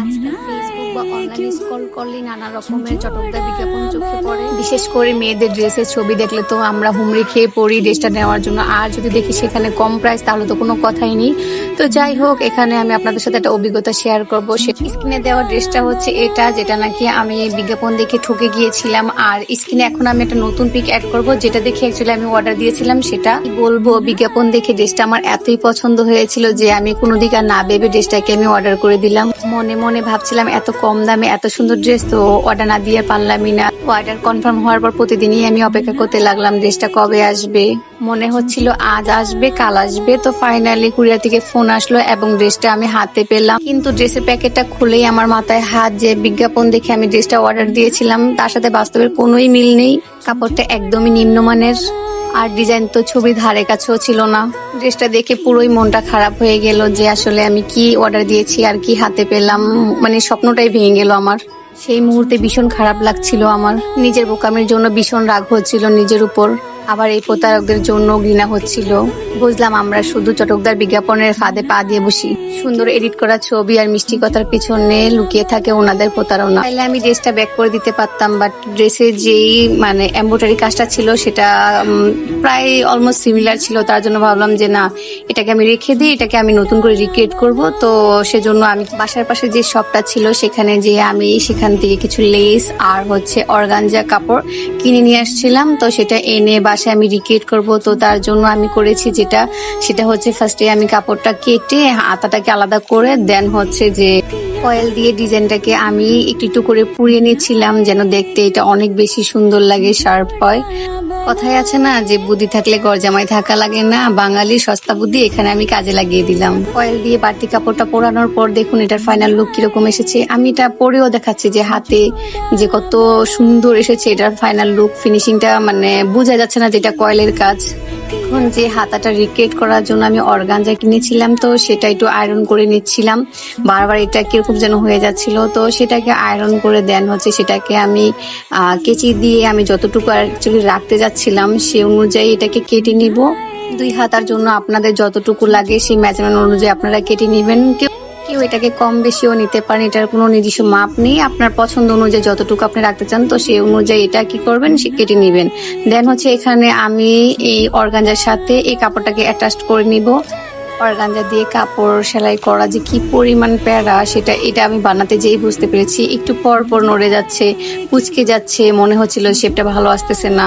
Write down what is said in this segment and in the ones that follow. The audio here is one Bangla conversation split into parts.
আজকাল ফেসবুক বা অনলাইন স্ক্রল করলে নানা রকমের চটকদার বিজ্ঞাপন চোখে পড়ে। বিশেষ করে মেয়েদের ড্রেসের ছবি দেখলে তো আমরা হুমড়ি খেয়ে পড়ি ড্রেসটা নেওয়ার জন্য। আর যদি দেখি সেখানে কম প্রাইস তাহলে তো কোনো কথাই নেই। তো যাই হোক এখানে আমি আপনাদের সাথে একটা অভিজ্ঞতা শেয়ার করব। সে স্ক্রিনে দেওয়া ড্রেসটা হচ্ছে এটা যেটা নাকি আমি বিজ্ঞাপন দেখে ঠকে গিয়েছিলাম। আর স্ক্রিনে এখন আমি একটা নতুন পিক অ্যাড করব যেটা দেখে অ্যাকচুয়ালি আমি অর্ডার দিয়েছিলাম সেটা। বলব বিজ্ঞাপন দেখে ড্রেসটা আমার এতই পছন্দ হয়েছিল যে আমি কোনো দিকে আর না ভেবে ড্রেসটাকে আমি অর্ডার করে দিলাম। মনে মনে ভাবছিলাম, এত কম দামে এত সুন্দর ড্রেস তো অর্ডার না দিয়ে পারলামই না। অর্ডার কনফার্ম হওয়ার পর প্রতিদিনই আমি অপেক্ষা করতে লাগলাম ড্রেসটা কবে আসবে? মনে হচ্ছিল আজ আসবে, কাল আসবে, তো ফাইনালি কুরিয়ার থেকে ফোন আসলো এবং ড্রেসটা আমি হাতে পেলাম। কিন্তু ড্রেসের প্যাকেটটা খুলেই আমার মাথায় হাত যে বিজ্ঞাপন দেখে আমি ড্রেসটা অর্ডার দিয়েছিলাম, তার সাথে বাস্তবের কোনোই মিল নেই। কাপড়টা একদমই নিম্নমানের। আর ডিজাইন তো ছবি ধারে কাছেও ছিল না। ড্রেসটা দেখে পুরোই মনটা খারাপ হয়ে গেল যে আসলে আমি কি অর্ডার দিয়েছি আর কি হাতে পেলাম। মানে স্বপ্নটাই ভেঙে গেল আমার। সেই মুহূর্তে ভীষণ খারাপ লাগছিল আমার। নিজের বোকামের জন্য ভীষণ রাগ হচ্ছিল নিজের উপর। আবার এই প্রতারকদের জন্য ঘৃণা হচ্ছিল। বুঝলাম আমরা শুধু চটকদার বিজ্ঞাপনের ফাঁদে পা দিয়ে বসি। সুন্দর এডিট করা ছবি আর মিষ্টি কথার পিছনে লুকিয়ে থাকে ওনাদের প্রতারণা। তাইলে আমি ড্রেসটা ব্যাক করে দিতে পারতাম বাট ড্রেসের যেই মানে এম্ব্রয়ডারি কাজটা ছিল সেটা প্রায় অলমোস্ট সিমিলার ছিল। তার জন্য ভাবলাম যে না, এটাকে আমি রেখে দিই, এটাকে আমি নতুন করে রিক্রিয়েট করব। তো সেজন্য আমি বাসার পাশে যে শপটা ছিল, সেখানে যে আমি সেখান থেকে কিছু লেস আর হচ্ছে অর্গানজা কাপড় কিনে নিয়ে আসছিলাম। তো সেটা এনে বাসায় আমি রিক্রিয়েট করব। তো তার জন্য আমি করেছি যেটা, সেটা হচ্ছে ফার্স্টে আমি কাপড়টা কেটে আতাটাকে আলাদা করে দেন হচ্ছে যে কয়েল দিয়ে ডিজাইনটাকে আমি একটু একটু করে পুড়িয়ে নিয়েছিলাম যেন দেখতে এটা অনেক বেশি সুন্দর লাগে শার্প হয়। কথায় আছে না, যে বুদ্ধি থাকলে গরজামাই থাকা লাগে না। বাঙালি সস্তা বুদ্ধি, এখানে আমি কাজে লাগিয়ে দিলাম। কয়েল দিয়ে বাড়তি কাপড়টা পরানোর পর দেখুন এটার ফাইনাল লুক কীরকম এসেছে। আমি এটা পরেও দেখাচ্ছি যে হাতে যে কত সুন্দর এসেছে এটার ফাইনাল লুক ফিনিশিংটা মানে বোঝা যাচ্ছে না যেটা কয়েলের কাজ। এখন যে হাতাটা রিক্রিয়েট করার জন্য আমি অর্গানজা কিনেছিলাম, তো সেটা একটু আয়রন করে নিচ্ছিলাম। বারবার এটা কীরকম যেন হয়ে যাচ্ছিল, তো সেটাকে আয়রন করে দেন হচ্ছে সেটাকে আমি কেচি দিয়ে আমি যতটুকু অ্যাকচুয়ালি রাখতে যাচ্ছিলাম, সে অনুযায়ী এটাকে কেটে নিব। দুই হাতার জন্য আপনাদের যতটুকু লাগে সেই মেজারমেন্ট অনুযায়ী আপনারা কেটে নেবেন। কেউ কেউ এটাকে কম বেশিও নিতে পারেন, এটার কোনো নিজস্ব মাপ নেই। আপনার পছন্দ অনুযায়ী যতটুকু আপনি রাখতে চান, তো সেই অনুযায়ী এটা কি করবেন, সে কেটে নেবেন। দেন হচ্ছে এখানে আমি এই অর্গানজার সাথে এই কাপড়টাকে অ্যাটাচ করে নিব। অর্গানজা দিয়ে কাপড় সেলাই করা যে কি পরিমাণ প্যারা, সেটা এটা আমি বানাতে যেই বুঝতে পেরেছি, একটু পর পর নড়ে যাচ্ছে কুচকে যাচ্ছে, মনে হচ্ছিল শেপটা ভালো আসতেছে না।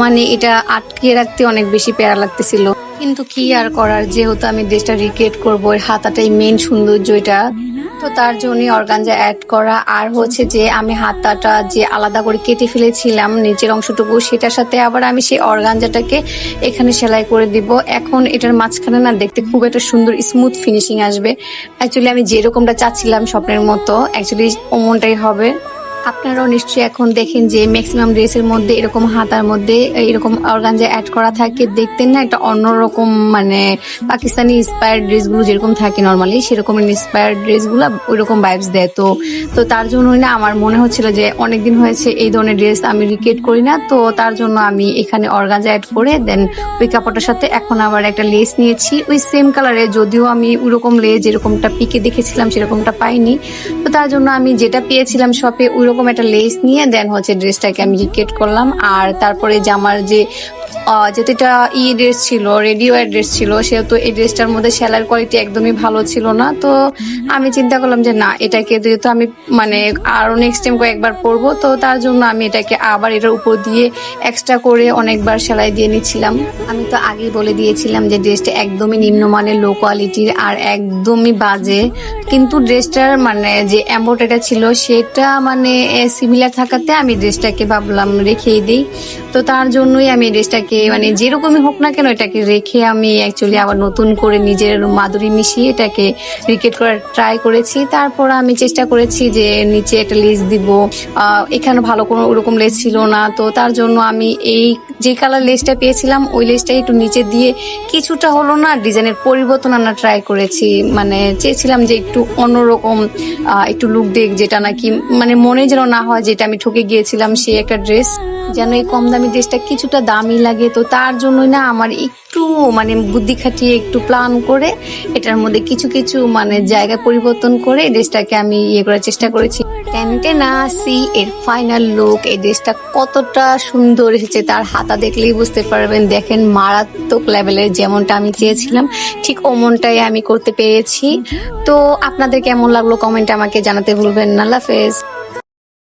মানে এটা আটকে রাখতে অনেক বেশি প্যারা লাগতেছিল। কিন্তু কি আর করার? যেহেতু আমি ড্রেসটা রিক্রিয়েট করব হাতাটাই মেন সৌন্দর্য এটা। তো তার জন্যই অর্গানজা অ্যাড করা। আর হচ্ছে যে আমি হাতাটা যে আলাদা করে কেটে ফেলেছিলাম নিচের অংশটুকু, সেটার সাথে আবার আমি সেই অর্গানজাটাকে এখানে সেলাই করে দিব। এখন এটার মাঝখানে না দেখতে খুব একটা সুন্দর স্মুথ ফিনিশিং আসবে। অ্যাকচুয়ালি আমি যেরকমটা চাচ্ছিলাম স্বপ্নের মতো অ্যাকচুয়ালি অমনটাই হবে। আপনারাও নিশ্চয়ই এখন দেখেন যে ম্যাক্সিমাম ড্রেসের মধ্যে এরকম হাতার মধ্যে এরকম অর্গানজা অ্যাড করা থাকে, দেখতেন না একটা অন্যরকম মানে পাকিস্তানি ইন্সপায়ার্ড ড্রেসগুলো যেরকম থাকে নর্মালি সেরকম ইন্সপায়ার্ড ড্রেসগুলো ওই রকম ভাইবস দেয়। তো তো তার জন্যই না আমার মনে হচ্ছিল যে অনেকদিন হয়েছে এই ধরনের ড্রেস আমি রিক্রিয়েট করি না, তো তার জন্য আমি এখানে অর্গানজা অ্যাড করে দেন ওই কাপড়টার সাথে এখন আবার একটা লেস নিয়েছি। ওই সেম কালারে যদিও আমি ওইরকম লেস যেরকমটা পিকে দেখেছিলাম সেরকমটা পাইনি। তো তার জন্য আমি যেটা পেয়েছিলাম শপে ওই রকম একটা লেস নিয়ে দেন হচ্ছে ড্রেসটাকে আমি কেট করলাম। আর তারপরে জামার যে যেহেতু এটা ই ড্রেস ছিল রেডিও ড্রেস ছিল, সেহেতু এই ড্রেসটার মধ্যে সেলার কোয়ালিটি একদমই ভালো ছিল না। তো আমি চিন্তা করলাম যে না, এটাকে যেহেতু আমি মানে আরও নেক্সট টাইম কয়েকবার পরবো, তো তার জন্য আমি এটাকে আবার এটার উপর দিয়ে এক্সট্রা করে অনেকবার সেলাই দিয়ে নিচ্ছিলাম। আমি তো আগেই বলে দিয়েছিলাম যে ড্রেসটা একদমই নিম্নমানের লো কোয়ালিটির আর একদমই বাজে। কিন্তু ড্রেসটার মানে যে এম্ব্রয়ডারিটা ছিল, সেটা মানে সিমিলার থাকাতে আমি ড্রেসটাকে ভাবলাম রেখেই দিই। তো তার জন্যই আমি ড্রেসটাকে মানে যেরকমই হোক না কেন এটাকে রেখে আমি অ্যাকচুয়ালি আবার নতুন করে নিজের মাদুরি মিশিয়ে এটাকে রিকেট করার ট্রাই করেছি। তারপর আমি চেষ্টা করেছি যে নিচে একটা লেস দিব। এখানে ভালো কোনো ওরকম লেস ছিল না। তো তার জন্য আমি এই যে কালার লেসটা পেয়েছিলাম, ওই লেসটা একটু নিচে দিয়ে কিছুটা হলো না ডিজাইনের পরিবর্তন আনা ট্রাই করেছি। মানে চেয়েছিলাম যে একটু অন্যরকম একটু লুক দেখ যেটা নাকি মানে মনে যেন না হয় যেটা আমি ঠকে গিয়েছিলাম সেই একটা ড্রেস যেন এই কম দামি ড্রেসটা কিছুটা দামি লাগে। তো তার জন্যই না আমার একটু মানে বুদ্ধি খাটিয়ে একটু প্ল্যান করে এটার মধ্যে কিছু কিছু মানে জায়গা পরিবর্তন করে ড্রেসটাকে আমি ইয়ে করার চেষ্টা করেছি। টেন্টে না আসি এর ফাইনাল লুক এই ড্রেসটা কতটা সুন্দর এসেছে তার হাতা দেখলেই বুঝতে পারবেন। দেখেন মারাত্মক লেভেলের যেমনটা আমি চেয়েছিলাম, ঠিক ওমনটাই আমি করতে পেরেছি। তো আপনাদের কেমন লাগল কমেন্টে আমাকে জানাতে ভুলবেন না। হাফেজ।